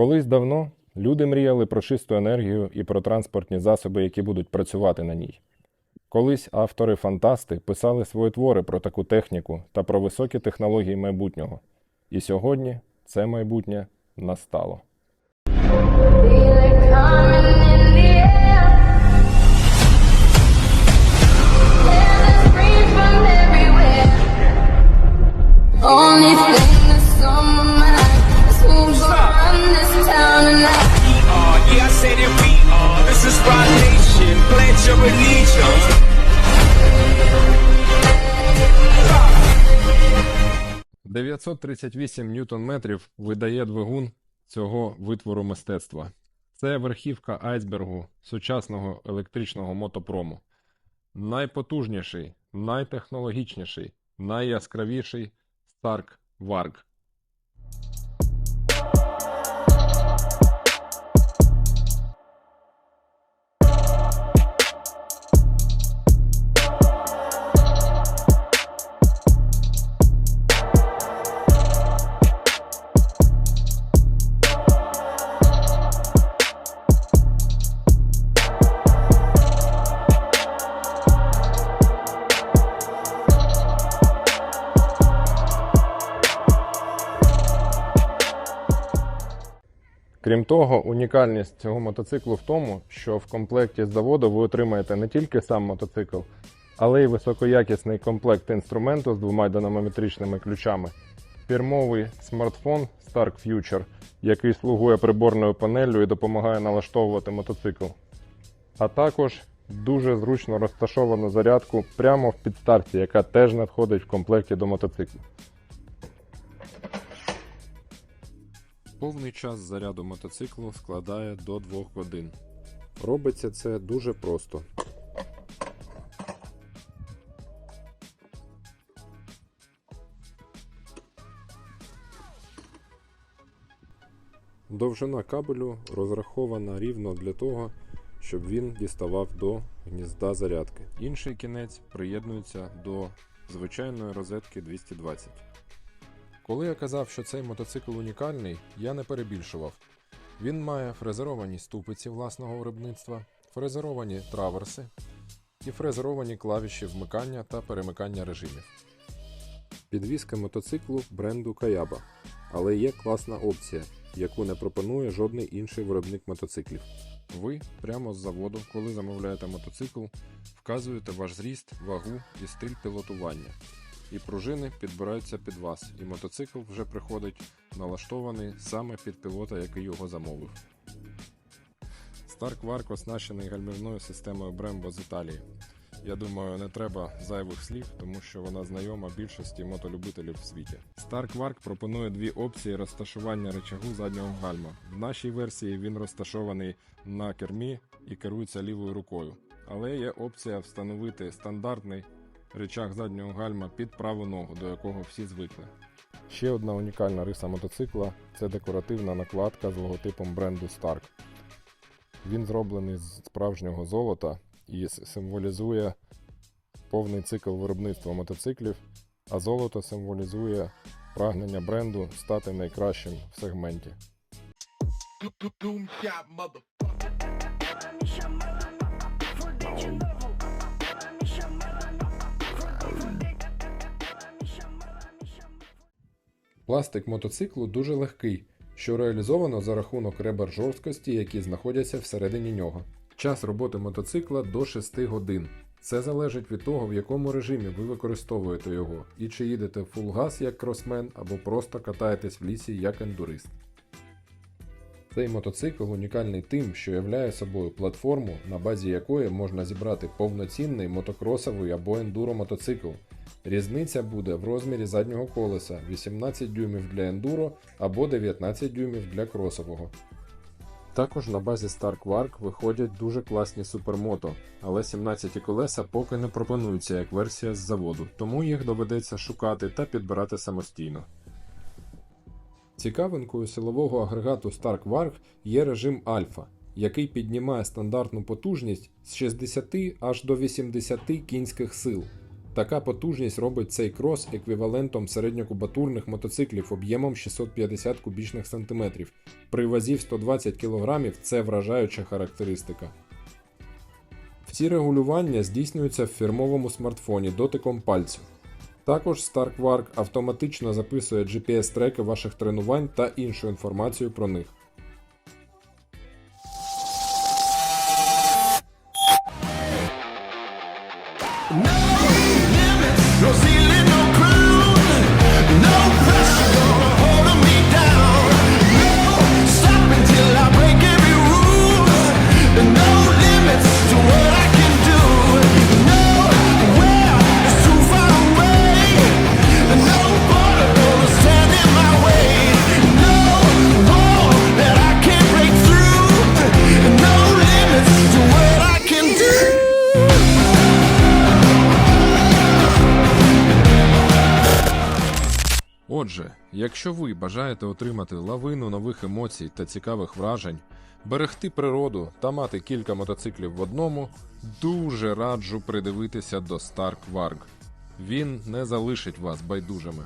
Колись давно люди мріяли про чисту енергію і про транспортні засоби, які будуть працювати на ній. Колись автори-фантасти писали свої твори про таку техніку та про високі технології майбутнього. І сьогодні це майбутнє настало. 938 ньютон-метрів видає двигун цього витвору мистецтва. Це верхівка айсбергу сучасного електричного мотопрому. Найпотужніший, найтехнологічніший, найяскравіший Старк Varg. Крім того, унікальність цього мотоциклу в тому, що в комплекті з заводу ви отримаєте не тільки сам мотоцикл, але й високоякісний комплект інструменту з двома динамометричними ключами, фірмовий смартфон Stark Future, який слугує приборною панеллю і допомагає налаштовувати мотоцикл, а також дуже зручно розташовану зарядку прямо в підставці, яка теж надходить в комплекті до мотоциклу. Повний час заряду мотоциклу складає до 2 годин. Робиться це дуже просто. Довжина кабелю розрахована рівно для того, щоб він діставав до гнізда зарядки. Інший кінець приєднується до звичайної розетки 220. Коли я казав, що цей мотоцикл унікальний, я не перебільшував. Він має фрезеровані ступиці власного виробництва, фрезеровані траверси і фрезеровані клавіші вмикання та перемикання режимів. Підвізка мотоциклу бренду Каяба, але є класна опція, яку не пропонує жодний інший виробник мотоциклів. Ви прямо з заводу, коли замовляєте мотоцикл, вказуєте ваш зріст, вагу і стиль пілотування і пружини підбираються під вас, і мотоцикл вже приходить налаштований саме під пілота, який його замовив. Stark Vark оснащений гальмівною системою Brembo з Італії. Я думаю, не треба зайвих слів, тому що вона знайома більшості мотолюбителів в світі. Stark Vark пропонує дві опції розташування рычагу заднього гальма. В нашій версії він розташований на кермі і керується лівою рукою. Але є опція встановити стандартний рычаг заднього гальма під праву ногу, до якого всі звикли. Ще одна унікальна риса мотоцикла це декоративна накладка з логотипом бренду Stark. Він зроблений з справжнього золота і символізує повний цикл виробництва мотоциклів, а золото символізує прагнення бренду стати найкращим в сегменті. Пластик мотоциклу дуже легкий, що реалізовано за рахунок ребер жорсткості, які знаходяться всередині нього. Час роботи мотоцикла до 6 годин. Це залежить від того, в якому режимі ви використовуєте його, і чи їдете фул газ як кросмен, або просто катаєтесь в лісі як ендурист. Цей мотоцикл унікальний тим, що являє собою платформу, на базі якої можна зібрати повноцінний мотокросовий або ендуро мотоцикл. Різниця буде в розмірі заднього колеса 18 дюймів для ендуро або 19 дюймів для кросового. Також на базі Stark Wark виходять дуже класні супермото, але 17 колеса поки не пропонуються як версія з заводу, тому їх доведеться шукати та підбирати самостійно. Цікавинкою силового агрегату Stark Wark є режим Альфа, який піднімає стандартну потужність з 60 аж до 80 кінських сил. Така потужність робить цей крос еквівалентом середньокубатурних мотоциклів об'ємом 650 кубічних сантиметрів. При вазі в 120 кг це вражаюча характеристика. Всі регулювання здійснюються в фірмовому смартфоні дотиком пальцю. Також StarkWark автоматично записує GPS-треки ваших тренувань та іншу інформацію про них. No Отже, якщо ви бажаєте отримати лавину нових емоцій та цікавих вражень, берегти природу та мати кілька мотоциклів в одному, дуже раджу придивитися до Stark Varg. Він не залишить вас байдужими.